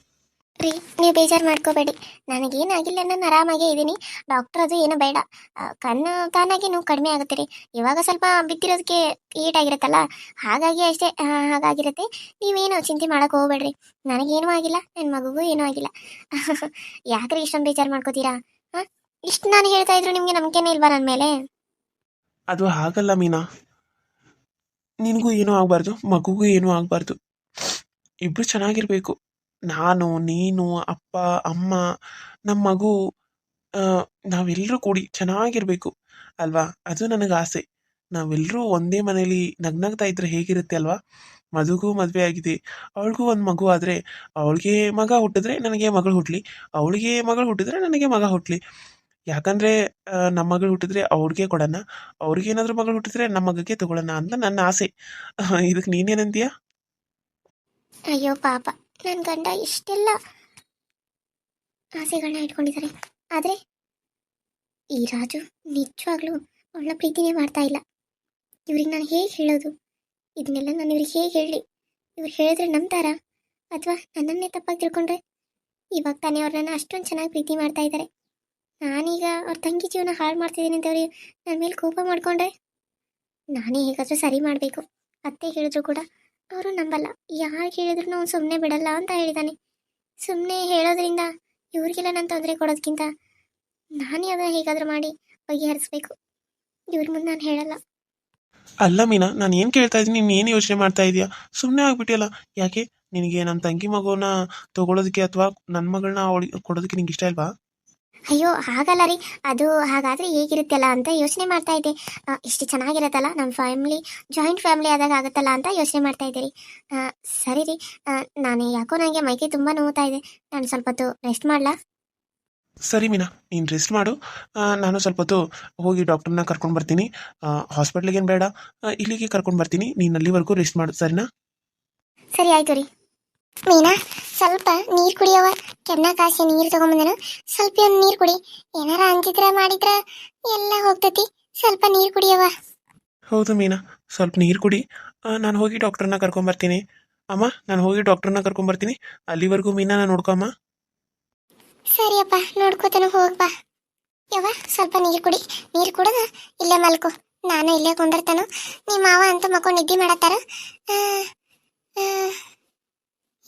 ರೀ, ನೀವು ಬೇಜಾರು ಮಾಡ್ಕೋಬೇಡಿ. ನನಗೇನಾಗಿಲ್ಲ, ನಾನು ಆರಾಮಾಗೇ ಇದ್ದೀನಿ. ಡಾಕ್ಟರ್ ಅದು ಏನು ಬೇಡ. ಕಣ್ಣು ತಾನಾಗಿ ಕಡಿಮೆ ಆಗುತ್ತೆ ರೀ. ಇವಾಗ ಸ್ವಲ್ಪ ಬಿದ್ದಿರೋದಕ್ಕೆ ಹೀಟ್ ಆಗಿರುತ್ತಲ್ಲ, ಹಾಗಾಗಿ ಅಷ್ಟೇ ಹಾಗಾಗಿರುತ್ತೆ. ನೀವೇನು ಚಿಂತೆ ಮಾಡೋಕೆ ಹೋಗ್ಬೇಡ್ರಿ. ನನಗೇನೂ ಆಗಿಲ್ಲ ನನ್ನ ಮಗುಗೂ ಏನೂ ಆಗಿಲ್ಲ. ಯಾಕ್ರಿ ಇಷ್ಟೊಂದು ಬೇಜಾರು ಮಾಡ್ಕೋತೀರಾ? ಹಾಂ? ಇಷ್ಟು ನಾನು ಹೇಳ್ತಾ ಇದ್ರು ನಿಮಗೆ ನಂಬಿಕೆನೇ ಇಲ್ವಾ ನನ್ನ ಮೇಲೆ? ಅದು ಹಾಗಲ್ಲ ಮೀನಾ. ನಿನಗೂ ಏನೂ ಆಗಬಾರ್ದು, ಮಗುಗೂ ಏನೂ ಆಗಬಾರ್ದು. ಇಬ್ಬರು ಚೆನ್ನಾಗಿರ್ಬೇಕು. ನಾನು, ನೀನು, ಅಪ್ಪ, ಅಮ್ಮ ನಮ್ಮ ಮಗು ನಾವೆಲ್ಲರೂ ಕೂಡಿ ಚೆನ್ನಾಗಿರ್ಬೇಕು, ಅಲ್ವಾ? ಅದು ನನಗೆ ಆಸೆ. ನಾವೆಲ್ಲರೂ ಒಂದೇ ಮನೇಲಿ ನಗ್ನಗ್ತಾ ಇದ್ರೆ ಹೇಗಿರುತ್ತೆ ಅಲ್ವಾ? ಮದುಗೂ ಮದುವೆ ಆಗಿದೆ. ಅವಳಿಗೂ ಒಂದು ಮಗು ಆದರೆ ಅವಳಿಗೆ ಮಗ ಹುಟ್ಟಿದ್ರೆ ನನಗೆ ಮಗಳು ಹುಟ್ಟಲಿ ಅವಳಿಗೆ ಮಗಳು ಹುಟ್ಟಿದ್ರೆ ನನಗೆ ಮಗ ಹುಟ್ಟಲಿ ಯಾಕಂದರೆ ನಮ್ಮ ಮಗಳು ಹುಟ್ಟಿದ್ರೆ ಅವ್ರಿಗೆ ಕೊಡೋಣ, ಅವ್ರಿಗೆ ಏನಾದರೂ ಮಗಳು ಹುಟ್ಟಿದ್ರೆ ನಮ್ಮ ಮಗಕ್ಕೆ ತಗೊಳ್ಳೋಣ ಅಂತ ನನ್ನ ಆಸೆ. ಇದಕ್ಕೆ ನೀನೇನಂತೀಯ ಅಯ್ಯೋ, ಪಾಪ. ನನ್ನ ಗಂಡ ಇಷ್ಟೆಲ್ಲ ಆಸೆಗಳನ್ನ ಇಟ್ಕೊಂಡಿದ್ದಾರೆ ಆದರೆ ಈ ರಾಜು ನಿಜವಾಗ್ಲೂ ಅವಳ ಪ್ರೀತಿನೇ ಮಾಡ್ತಾ ಇಲ್ಲ. ಇವ್ರಿಗೆ ನಾನು ಹೇಗೆ ಹೇಳೋದು? ಇದನ್ನೆಲ್ಲ ನಾನು ಇವ್ರಿಗೆ ಹೇಗೆ ಹೇಳಿ ಇವ್ರು ಹೇಳಿದ್ರೆ ನಂಬ್ತಾರಾ? ಅಥವಾ ನನ್ನನ್ನೇ ತಪ್ಪಾಗಿ ತಿಳ್ಕೊಂಡ್ರೆ? ಇವಾಗ ತಾನೇ ಅವ್ರನ್ನ ಅಷ್ಟೊಂದು ಚೆನ್ನಾಗಿ ಪ್ರೀತಿ ಮಾಡ್ತಾ ಇದ್ದಾರೆ ನಾನೀಗ ಅವ್ರ ತಂಗಿ ಜೀವನ ಹಾಳು ಮಾಡ್ತಿದ್ದೀನಿ ಅಂತ ಅವ್ರಿಗೆ ನನ್ನ ಮೇಲೆ ಕೋಪ ಮಾಡಿಕೊಂಡ್ರೆ? ನಾನೇ ಹೇಗಾದರೂ ಸರಿ ಮಾಡಬೇಕು. ಅತ್ತೆ ಹೇಳಿದ್ರು ಕೂಡ ಅವರು ನಂಬಲ್ಲ. ಯಾರು ಕೇಳಿದ್ರು ಅವ್ನು ಸುಮ್ಮನೆ ಬಿಡಲ್ಲ ಅಂತ ಹೇಳಿದಾನೆ. ಸುಮ್ಮನೆ ಹೇಳೋದ್ರಿಂದ ಇವ್ರಿಗೆಲ್ಲ ನಾನು ತೊಂದರೆ ಕೊಡೋದಕ್ಕಿಂತ ನಾನೇ ಅದನ್ನ ಹೇಗಾದರೂ ಮಾಡಿ ಬಗೆಹರಿಸ್ಬೇಕು. ಇವ್ರ ಮುಂದೆ ನಾನು ಹೇಳಲ್ಲ. ಅಲ್ಲ ಮೀನಾ, ನಾನು ಏನು ಕೇಳ್ತಾ ಇದ್ದೀನಿ, ನೀನು ಏನು ಯೋಚನೆ ಮಾಡ್ತಾ ಇದೀಯಾ? ಸುಮ್ಮನೆ ಆಗ್ಬಿಟ್ಟಿಯಲ್ಲ. ಯಾಕೆ? ನಿನಗೆ ನನ್ನ ತಂಗಿ ಮಗುನ ತಗೊಳ್ಳೋದಕ್ಕೆ ಅಥವಾ ನನ್ನ ಮಗಳನ್ನ ಅವಳಿಗೆ ಕೊಡೋದಕ್ಕೆ ನಿಂಗೆ ಇಷ್ಟ ಇಲ್ವಾ? ಅಯ್ಯೋ ಹಾಗಲ್ಲ ರೀ. ಅದು ಹಾಗಾದರೆ ಹೇಗಿರುತ್ತಲ್ಲ ಅಂತ ಯೋಚನೆ ಮಾಡ್ತಾ ಇದ್ದೆ. ಇಷ್ಟು ಚೆನ್ನಾಗಿರುತ್ತಲ್ಲ ನಮ್ಮ ಫ್ಯಾಮಿಲಿ ಜಾಯಿಂಟ್ ಫ್ಯಾಮಿಲಿ ಆದಾಗ ಆಗುತ್ತಲ್ಲ ಅಂತ ಯೋಚನೆ ಮಾಡ್ತಾ ಇದ್ದೆ ರೀ. ಸರಿ ರೀ. ನಾನೇ ಯಾಕೋ ನನಗೆ ಮೈಕೆ ತುಂಬ ನೋವ್ತಾ ಇದೆ. ನಾನು ಸ್ವಲ್ಪ ಹೊತ್ತು ರೆಸ್ಟ್ ಮಾಡಲಾ? ಸರಿ ಮೀನಾ ನೀನು ರೆಸ್ಟ್ ಮಾಡು. ನಾನು ಸ್ವಲ್ಪ ಹೊತ್ತು ಹೋಗಿ ಡಾಕ್ಟರ್ನ ಕರ್ಕೊಂಡು ಬರ್ತೀನಿ. ಹಾಸ್ಪಿಟ್ಲಿಗೇನು ಬೇಡ. ಇಲ್ಲಿಗೆ ಕರ್ಕೊಂಡು ಬರ್ತೀನಿ. ನೀನು ಅಲ್ಲಿವರೆಗೂ ರೆಸ್ಟ್ ಮಾಡು ಸರಿನಾ? ಸರಿ ಆಯ್ತು ರೀ. ಮೀನಾ ಸ್ವಲ್ಪ ನೀರು ಕುಡಿಯವ ಕೆನ್ನ ಕಾಸಿ ನೀರು ತಗೊಂಬಂದನು. ಸ್ವಲ್ಪ ಒಂದು ನೀರು ಕುಡಿ. ಏನಾರ ಅಂಜಿದ್ರ ಮಾಡಿದ್ರ ಎಲ್ಲ ಹೋಗ್ತತಿ. ಸ್ವಲ್ಪ ನೀರು ಕುಡಿಯವ ಹೌದು ಮೀನಾ ಸ್ವಲ್ಪ ನೀರು ಕುಡಿ. ನಾನು ಹೋಗಿ ಡಾಕ್ಟರ್ನ ಕರ್ಕೊಂಬರ್ತೀನಿ. ಅಮ್ಮ ನಾನು ಹೋಗಿ ಡಾಕ್ಟರ್ನ ಕರ್ಕೊಂಬರ್ತೀನಿ. ಅಲ್ಲಿವರೆಗೂ ಮೀನಾನ ನೋಡ್ಕೊಮ್ಮ ಸರಿಯಪ್ಪ ನೋಡ್ಕೋತಾನ ಹೋಗ್ಬಾ ಯವ್ವ ಸ್ವಲ್ಪ ನೀರು ಕುಡಿ. ನೀರು ಕುಡದ? ಇಲ್ಲೇ ಮಲ್ಕೋ. ನಾನು ಇಲ್ಲೇ ಕುಂದಿರ್ತಾನು. ನಿಮ್ಮ ಮಾವ ಅಂತ ಮಕ್ಕೊಂಡು ನಿದ್ದೆ ಮಾಡತ್ತಾರ? ಆ, ಆ,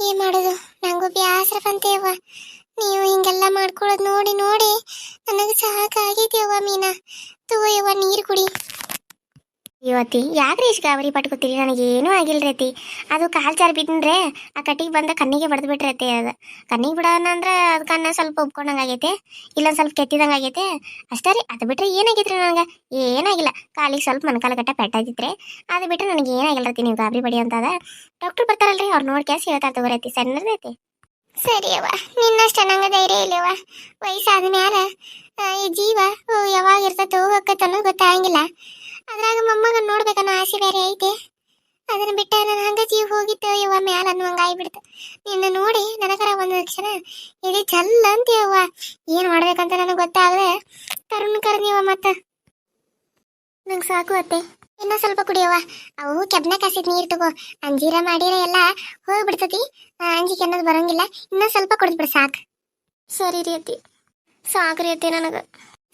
ಏನ್ ಮಾಡೋದು? ನಂಗೂ ಬ್ಯಾಸರ ಬಂತೇವ ನೀವು ಹಿಂಗೆಲ್ಲ ಮಾಡ್ಕೊಳ್ಳೋದು ನೋಡಿ ನೋಡಿ. ನನಗೆ ಸಾಕಾಗಿದೆಯವ್ವ ಮೀನಾ. ತಗೋ ಯವ್ವ ನೀರು ಕುಡಿ. ಇವತ್ತಿ ಯಾಕ್ರಿ ಇಷ್ಟು ಗಾಬರಿ ಪಟ್ಕೋತೀರಿ? ನನಗೆ ಏನೂ ಆಗಿಲ್ಲ ರೀತಿ ಅದು ಕಾಲು ಜಾರಿ ಬಿಟ್ಟನ್ರೆ ಆ ಕಟ್ಟಿಗೆ ಬಂದ ಕಣ್ಣಿಗೆ ಬಡ್ದು ಬಿಟ್ರೈತಿ ಅದು. ಕಣ್ಣಿಗೆ ಬಿಡೋಣ ಅಂದ್ರೆ ಅದು ಕಣ್ಣ ಸ್ವಲ್ಪ ಉಬ್ಕೊಂಡಂಗೆ ಆಗೈತೆ ಇಲ್ಲೊಂದು ಸ್ವಲ್ಪ ಕೆತ್ತಿದಂಗೆ ಆಗೈತೆ ಅಷ್ಟೇ ರೀ, ಅದು ಬಿಟ್ಟರೆ ಏನಾಗೈತ್ರಿ ನನಗೆ? ಏನಾಗಿಲ್ಲ. ಕಾಲಿಗೆ ಸ್ವಲ್ಪ ಮೊಣಕಾಲ ಗಟ್ಟ ಪೆಟ್ಟಾಗಿದ್ರೆ ಅದು ಬಿಟ್ಟರೆ ನನಗೆ ಏನಾಗಿಲ್ಲ ರೀತಿ ನೀವು ಗಾಬರಿ ಬಡಿ ಅಂತದ ಡಾಕ್ಟರ್ ಬರ್ತಾರಲ್ರಿ, ಅವ್ರು ನೋಡಿ ಕ್ಯಾಸ್ ಹೇಳ್ತಾರೆ ತಗೋರೈತಿ ಸಣ್ಣದೈತಿ ಸರಿ ಅವ್ವ, ನಿನ್ನಷ್ಟು ನಂಗೆ ಧೈರ್ಯ ಇಲ್ಲವ ವಯಸ್ಸಾದ ಮ್ಯಾಲ ಈ ಜೀವ ಯಾವಾಗ ಇರ್ತೈತೋ ಹೋಗತ್ತನ್ನೋ ಗೊತ್ತಾಗಂಗಿಲ್ಲ ಅದ್ರಾಗ ಮೊಮ್ಮಗ ನೋಡ್ಬೇಕನ್ನೋ ಆಸೆ ಬೇರೆ ಐತೆ. ಅದನ್ನ ಬಿಟ್ಟ ನನ್ನ ಹಂಗ ಜೀವ ಹೋಗಿತ್ತು ಯವ್ವ ಮ್ಯಾಲ ಅನ್ನುವಂಗ ಆಗ್ಬಿಡ್ತು. ನಿನ್ನ ನೋಡಿ ನನಗರ ಒಂದು ಕ್ಷಣ ಇದು ಚಲ್ಲ ಅಂತೀಯವ್ವ ಏನ್ ಮಾಡ್ಬೇಕಂತ ನನಗೆ ಗೊತ್ತಾಗದೆ. ಕರುಣ್ ಕರ್ನೀವ ಮತ್ತ. ನಂಗೆ ಸಾಕು ಅತ್ತೆ. ಇನ್ನ ಸ್ವಲ್ಪ ಕುಡಿಯವ್ವ ಅವು ಕೆಬ್ನ ಕಾಸಿದ ನೀರು ತಗೋ. ಅಂಜೀರ ಮಾಡಿರ ಎಲ್ಲ ಹೋಗ್ಬಿಡ್ತತಿ. ಅಂಜಿಕೆ ಅನ್ನೋದು ಬರಂಗಿಲ್ಲ. ಇನ್ನ ಸ್ವಲ್ಪ ಕುಡಿದ್ಬಿಡು ಸಾಕು. ಸರಿ ರೀ ಅತ್ತಿ. ಸಾಕು ರೀ ಅತ್ತಿ ನನಗೆ.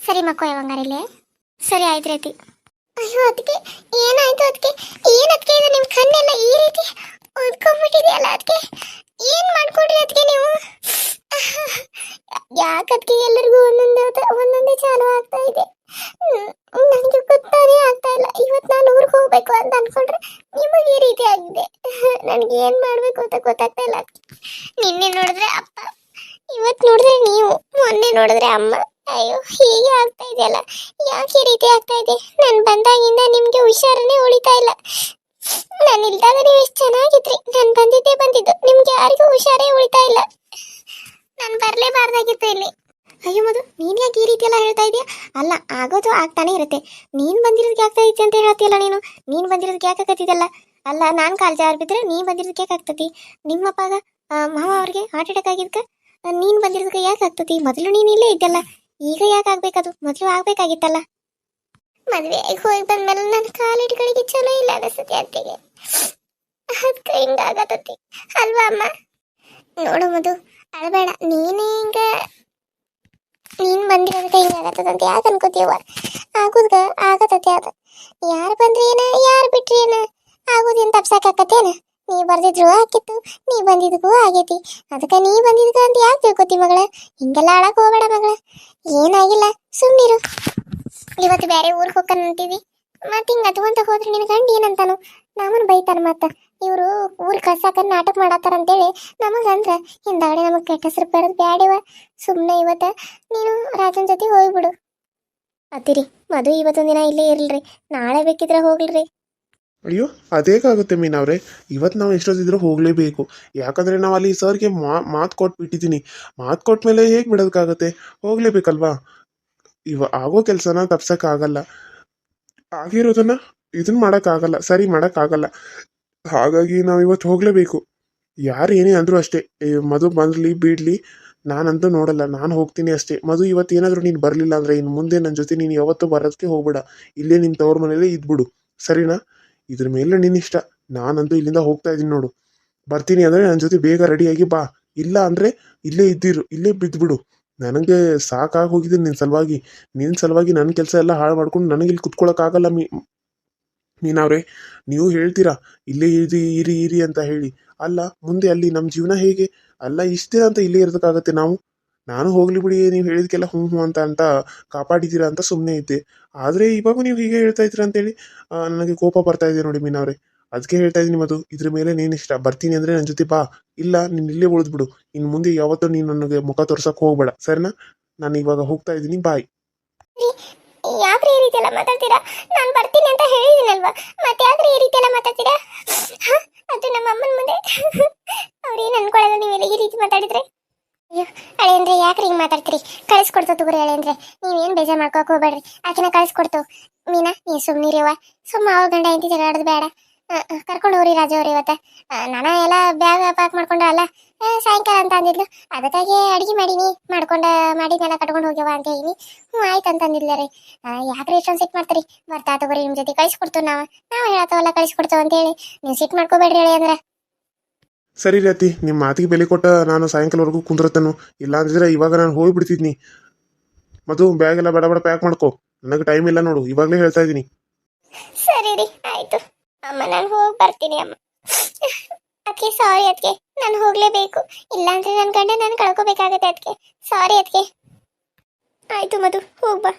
ಸರಿ ಮಕ್ಕೋ ಯಾವಂಗಾರಿಲ್ಲೇ ಸರಿ ಆಯ್ತು ರೀ ಅತ್ತಿ. ಅಯ್ಯೋ, ಅದಕ್ಕೆ ಏನಾಯ್ತು? ಅದಕ್ಕೆ ಏನ್ ಅದಕ್ಕೆ ಇದು ನಿಮ್ಮ ಕಣ್ಣೆಲ್ಲ ಈ ರೀತಿ ಉದ್ಕೊಂಡ್ಬಿಟ್ಟಿದೆಯಲ್ಲ ಅದಕ್ಕೆ? ಏನ್ ಮಾಡ್ಕೊಡ್ರಿ ಅದಕ್ಕೆ ನೀವು? ಯಾಕದಕ್ಕೆ ಎಲ್ಲರಿಗೂ ಒಂದೊಂದೇ ಒಂದೊಂದೇ ಚಾಲು ಆಗ್ತಾ ಇದೆ? ನನಗೆ ಗೊತ್ತಾನೇ ಆಗ್ತಾ ಇಲ್ಲ. ಇವತ್ತು ನಾನು ಊರಿಗೆ ಹೋಗ್ಬೇಕು ಅಂತ ಅನ್ಕೊಂಡ್ರೆ ನಿಮಗೆ ಈ ರೀತಿ ಆಗಿದೆ. ನನಗೆ ಏನ್ ಮಾಡ್ಬೇಕು ಅಂತ ಗೊತ್ತಾಗ್ತಾ ಇಲ್ಲ ನಿನ್ನೆ ನೋಡಿದ್ರೆ ಅಪ್ಪ ಇವತ್ತು ನೋಡಿದ್ರೆ ನೀವು, ಮೊನ್ನೆ ನೋಡಿದ್ರೆ ಅಮ್ಮ. ಅಯ್ಯೋ, ಹೀಗೆ ಆಗ್ತಾ ಇದೆಯಲ್ಲ? ಯಾಕೆ ಈ ರೀತಿ ಆಗ್ತಾ ಇದೆ? ನಾನು ಬಂದಾಗಿಂದ ನಿಮಗೆ ಹುಷಾರನೇ ಉಳಿತಾ ಇಲ್ಲ. ನಾನು ಇಲ್ದಾಗ ನೀವು ಎಷ್ಟು ಚೆನ್ನಾಗಿದ್ರಿ. ನಾನು ಬಂದಿದ್ದೆ ಬಂದಿದ್ದು. ನಿಮ್ಗೆ ಯಾರಿಗೂ ಹುಷಾರೇ ಉಳಿತಾ ಇಲ್ಲ. ನಾನು ಬರಲೇಬಾರ್ದಾಗಿತ್ತು ಇಲ್ಲಿ. ಅಯ್ಯೋ ಮದು ನೀನು ಯಾಕೆ ಈ ರೀತಿ ಎಲ್ಲ ಹೇಳ್ತಾ ಇದೀಯಾ? ಅಲ್ಲ, ಆಗೋದು ಆಗ್ತಾನೆ ಇರುತ್ತೆ. ನೀನು ಬಂದಿರೋದಕ್ಕೆ ಆಗ್ತಾ ಐತಿ ಅಂತ ಹೇಳ್ತೀಯಲ್ಲ ನೀನು? ನೀನು ಬಂದಿರೋದಕ್ಕೆ ಯಾಕೆ ಆಗತ್ತಿದಲ್ಲ ಅಲ್ಲ, ನಾನು ಕಾಲ್ ಜಾರ್ ಬಿದ್ರೆ ನೀನು ಬಂದಿರೋದಕ್ಕೆ ಯಾಕೆ ಆಗ್ತತಿ? ನಿಮ್ಮಪ್ಪಾಗ ಮಾವ ಅವ್ರಿಗೆ ಹಾರ್ಟ್ ಅಟ್ಯಾಕ್ ಆಗಿದ್ಕ? ನೀನ್ ಬಂದಿರೋದಕ್ಕೆ ಯಾಕೆ ಆಗ್ತತಿ? ಮೊದಲು ನೀನು ಇಲ್ಲೇ ಇದ್ದಲ್ಲ. ಈಗ ಯಾಕೆ ಆಗ್ಬೇಕದು? ಮೊದಲು ಆಗ್ಬೇಕಾಗಿತ್ತಲ್ಲ. ಮದುವೆ ಹೋಗಿ ಬಂದ್ಮೇಲೆ ನನ್ನ ಕಾಲಿಡ್ಗಳಿಗೆ ಚಲೋ ಇಲ್ಲ ಅನಿಸುತ್ತೆ ಅತ್ತಿಗೆ. ಅದಕ್ಕೆ ಹಿಂಗಾಗತತಿ. ಅಲ್ವಾ ಅಮ್ಮ? ನೋಡು ಮದು ಅಳಬೇಡ ನೀನೇ ಹಿಂಗ, ನೀನ್ ಬಂದಿರೋದಕ್ಕೆ ಹಿಂಗಾಗತ್ತದಂತ ಯಾಕೆ ಅನ್ಕೋತೀವ ಆಗುದ್ಗ ಆಗತತಿ ಅದು. ಯಾರು ಬಂದ್ರಿ ಏನ ಯಾರು ಬಿಟ್ರಿ ಏನ ಆಗೋದೇನ್ ತಪ್ಸಕ್ಕಾಕತ್ತೇನ ನೀ ಬರ್ದಿದ್ರು ಆಕಿತ್ತು ನೀ ಬಂದಿದ್ಗೂ ಆಗೈತಿ. ಅದಕ್ಕೆ ನೀ ಬಂದಿದ್ಕ ಅಂತ ಯಾಕೆ ತಿಳ್ಕೊತಿ ಮಗಳ? ಹಿಂಗೆಲ್ಲ ಆಡಕ್ ಹೋಗ್ಬೇಡ ಮಗಳ. ಏನಾಗಿಲ್ಲ ಸುಮ್ಮನಿರು ಇವತ್ತು ಬೇರೆ ಊರಿಗೆ ಹೋಗ್ಕಂತೀವಿ ಮತ್ತೆ ಹಿಂಗ ಅಂತ ಹೋದ್ರೆ ನಿನ್ನ ಗಂಡ ಏನಂತಾನು? ನಮ್ಮನ್ನ ಬೈತಾನ ಮತ್ತೆ. ಇವರು ಊರ್ ಕಸಾಕ ನಾಟಕ ಮಾಡತ್ತಾರ ಅಂತೇಳಿ ನಮಗಂದ್ರ ಹಿಂದಾಗಡೆ ನಮಗೆ ಕೆಟ್ಟ ಹೆಸರು ಬರೋದು ಬ್ಯಾಡಿವ ಸುಮ್ಮನೆ ಇವತ್ತ ನೀನು ರಾಜನ್ ಜೊತೆ ಹೋಗ್ಬಿಡು. ಅತ್ತಿರಿ ಮದು ಇವತ್ತೊಂದಿನ ದಿನ ಇಲ್ಲೇ ಇರಲ್ರಿ. ನಾಳೆ ಬೇಕಿದ್ರೆ ಹೋಗ್ಲ್ರಿ. ಅಯ್ಯೋ ಅದೇಗಾಗುತ್ತೆ ಮೀನವ್ರೆ ಇವತ್ತು ನಾವು ಎಷ್ಟೊತ್ತಿದ್ರು ಹೋಗಲೇಬೇಕು. ಯಾಕಂದರೆ ನಾವು ಅಲ್ಲಿ ಸರ್ಗೆ ಮಾ, ಮಾತು ಕೊಟ್ಬಿಟ್ಟಿದ್ದೀನಿ ಮಾತು ಕೊಟ್ಟ ಮೇಲೆ ಹೇಗೆ ಬಿಡೋದಕ್ಕಾಗತ್ತೆ? ಹೋಗಲೇಬೇಕಲ್ವಾ? ಇವ, ಆಗೋ ಕೆಲಸನ ತಪ್ಸೋಕ್ಕಾಗಲ್ಲ. ಆಗಿರೋದನ್ನ ಇದನ್ನ ಮಾಡೋಕ್ಕಾಗಲ್ಲ, ಸರಿ ಮಾಡೋಕ್ಕಾಗಲ್ಲ. ಹಾಗಾಗಿ ನಾವು ಇವತ್ತು ಹೋಗಲೇಬೇಕು. ಯಾರು ಏನೇ ಅಂದರೂ ಅಷ್ಟೇ. ಮಧು ಬಂದ್ಲಿ ಬಿಡ್ಲಿ ನಾನಂತೂ ನೋಡಲ್ಲ. ನಾನು ಹೋಗ್ತೀನಿ ಅಷ್ಟೇ. ಮಧು ಇವತ್ತು ಏನಾದರೂ ನೀನು ಬರಲಿಲ್ಲ ಅಂದರೆ ಇನ್ನು ಮುಂದೆ ನನ್ನ ಜೊತೆ ನೀನು ಯಾವತ್ತೂ ಬರೋದಕ್ಕೆ ಹೋಗ್ಬೇಡ. ಇಲ್ಲೇ ನಿನ್ನ ತವ್ರ ಮನೇಲೇ ಇದ್ಬಿಡು. ಸರಿನಾ? ಇದ್ರ ಮೇಲೆ ನಿನ್ನ ಇಷ್ಟ. ನಾನಂತೂ ಇಲ್ಲಿಂದ ಹೋಗ್ತಾ ಇದ್ದೀನಿ ನೋಡು. ಬರ್ತೀನಿ ಅಂದರೆ ನನ್ನ ಜೊತೆ ಬೇಗ ರೆಡಿಯಾಗಿ ಬಾ. ಇಲ್ಲ ಅಂದರೆ ಇಲ್ಲೇ ಇದ್ದಿರು, ಇಲ್ಲೇ ಬಿದ್ದುಬಿಡು ನನಗೆ ಸಾಕಾಗಿ ಹೋಗಿದ್ದೀನಿ ನಿನ್ನ ಸಲುವಾಗಿ. ನಿನ್ನ ಸಲುವಾಗಿ ನನ್ನ ಕೆಲಸ ಎಲ್ಲ ಹಾಳು ಮಾಡ್ಕೊಂಡು ನನಗೆ ಇಲ್ಲಿ ಕುತ್ಕೊಳ್ಳೋಕ್ಕಾಗಲ್ಲ ಮೀ, ಮೀನವ್ರೆ. ನೀವು ಹೇಳ್ತೀರಾ, ಇಲ್ಲೇ ಇರಿ ಇರಿ ಇರಿ ಅಂತ ಹೇಳಿ. ಅಲ್ಲ, ಮುಂದೆ ಅಲ್ಲಿ ನಮ್ಮ ಜೀವನ ಹೇಗೆ? ಅಲ್ಲ, ಇಷ್ಟೇ ಅಂತ ಇಲ್ಲೇ ಇರೋದಕ್ಕಾಗತ್ತೆ ನಾವು? ನಾನು ಹೋಗ್ಲಿ ಬಿಡಿ, ನೀವು ಹೇಳಿದ್ಕೆಲ್ಲ ಹ್ಞೂ ಹ್ಞೂ ಅಂತ ಅಂತ ಕಾಪಾಡಿದ್ದೀರಾ ಅಂತ ಸುಮ್ಮನೆ ಇದ್ದೆ. ಆದರೆ ಇವಾಗ ನೀವು ಹೀಗೆ ಹೇಳ್ತಾ ಇದ್ದೀರಾ ಅಂತೇಳಿ ನನಗೆ ಕೋಪ ಬರ್ತಾ ಇದೆ ನೋಡಿ ಮೀನವ್ರೆ. ಅದಕ್ಕೆ ಹೇಳ್ತಾ ಇದ್ದೀನಿ ಮಧು ಇದ್ರ ಮೇಲೆ ನೀನು ಇಷ್ಟ, ಬರ್ತೀನಿ ಅಂದರೆ ನನ್ನ ಜೊತೆ ಬಾ. ಇಲ್ಲ, ನೀನು ಇಲ್ಲೇ ಉಳಿದ್ಬಿಡು ಇನ್ನು ಮುಂದೆ ಯಾವತ್ತೂ ನೀನು ನನಗೆ ಮುಖ ತೋರ್ಸಕ್ಕೆ ಹೋಗ್ಬೇಡ. ಸರಿನಾ? ನಾನು ಇವಾಗ ಹೋಗ್ತಾ ಇದ್ದೀನಿ, ಬಾಯ್. ಯಾಕ್ರಿ ಈ ರೀತಿ ಎಲ್ಲ ಮಾತಾಡ್ತೀರಾ? ನಾನು ಬರ್ತೀನಿ ಅಂತ ಹೇಳಿದ್ದೀನಲ್ವಾ ಮತ್ತೆ ಯಾಕ್ರಿ ಈ ರೀತಿ ಎಲ್ಲ ಮಾತಾಡ್ತೀರಾ? ಅದು ನಮ್ಮ ಅಮ್ಮನ ಮುಂದೆ? ಅವ್ರೇನು ಅನ್ಕೊಳ್ಳಲ್ಲ ಈ ರೀತಿ ಮಾತಾಡಿದ್ರೆ? ಅಯ್ಯೋ, ಅಳೆಯಂದ್ರೆ ಯಾಕ್ರಿ ಹಿಂಗೆ ಮಾತಾಡ್ತೀರಿ? ಕಳಿಸ್ಕೊಡ್ತು ತಗೋರಿ ಅಳೆಯಂದ್ರೆ. ನೀವೇನು ಬೇಜಾರು ಮಾಡ್ಕೋಕ್ ಹೋಗ್ಬೇಡ್ರಿ. ಆಕಿನ ಕಳಿಸ್ಕೊಡ್ತು. ಮೀನಾ ನೀ ಸುಮ್ಮನಿರಿವ ಸುಮ್ಮ ಅವ್ರ ಗಂಡ ಹೆಂಡತಿ ಜಗಾಡೋದು ಬೇಡ. ಕರ್ಕೊಂಡು ಹೋಗ್ರಿ ರಾಜ ಅವ್ರಿ ಇವತ್ತ. ನಾನು ಎಲ್ಲ ಬ್ಯಾಗ್ ಪ್ಯಾಕ್ ಮಾಡ್ಕೊಂಡ್ರಲ್ಲ ಸಾಯಂಕಾಲ ಅಂತ ಅಂದಿದ್ಲು. ಅದಕ್ಕಾಗಿ ಅಡಿಗೆ ಮಾಡೀನಿ, ಮಾಡ್ಕೊಂಡ, ಮಾಡಿದ್ನೆಲ್ಲ ಕಟ್ಕೊಂಡು ಹೋಗ್ಯವ ಅಂತ ಹೇಳಿ ಹ್ಞೂ ಆಯ್ತು ಅಂತ ಅಂದಿದ್ಲ ರೀ. ಯಾಕ್ರಿ ಇಷ್ಟೊಂದು ಸಿಟ್ ಮಾಡ್ತೀರಿ? ಬರ್ತಾ ತಗೋರಿ ನಿಮ್ಮ ಜೊತೆ. ಕಳಿಸ್ಕೊಡ್ತು ನಾವು. ನಾವು ಹೇಳತ್ತವಲ್ಲ ಅಂತ ಹೇಳಿ. ನೀವು ಸಿಟ್ ಮಾಡ್ಕೋಬೇಡ್ರಿ ಹೇಳಿ ಅಂದ್ರೆ ಸರಿ ರೀತಿ ನಿಮ್ಮ ಮಾತಿಗೆ ಬೆಲೆ ಕೊಟ್ಟ ನಾನು ಸಾಯಂಕಾಲವರೆಗೂ ಕುಂದಿರ್ತೇನೆ ಇಲ್ಲಾಂದಿದ್ರೆ ಇವಾಗ ನಾನು ಹೋಗಿ ಬಿಡ್ತಿದ್ನಿ. ಮತ್ತು ಬ್ಯಾಗ್ ಎಲ್ಲ ಬೇಡ ಬೇಡ ಪ್ಯಾಕ್ ಮಾಡ್ಕೋ. ನನಗೆ ಟೈಮ್ ಇಲ್ಲ ನೋಡು, ಇವಾಗಲೇ ಹೇಳ್ತಾ ಇದ್ದೀನಿ. ಸರಿ ರೀ, ಆಯ್ತು. ಅಮ್ಮ, ನಾನು ಹೋಗಿ ಬರ್ತೀನಿ, ಅಮ್ಮ. ಅದಕ್ಕೆ ಸಾರಿ ಅದಕ್ಕೆ ನಾನು ಹೋಗಲೇಬೇಕು. ಇಲ್ಲಾಂದ್ರೆ ನನ್ನ ಗಂಡ ನಾನು ಕಳ್ಕೊಬೇಕಾಗತ್ತೆ ಅದಕ್ಕೆ ಸಾರಿ ಅದಕ್ಕೆ ಆಯ್ತು ಮಧು ಹೋಗ್ಬಾ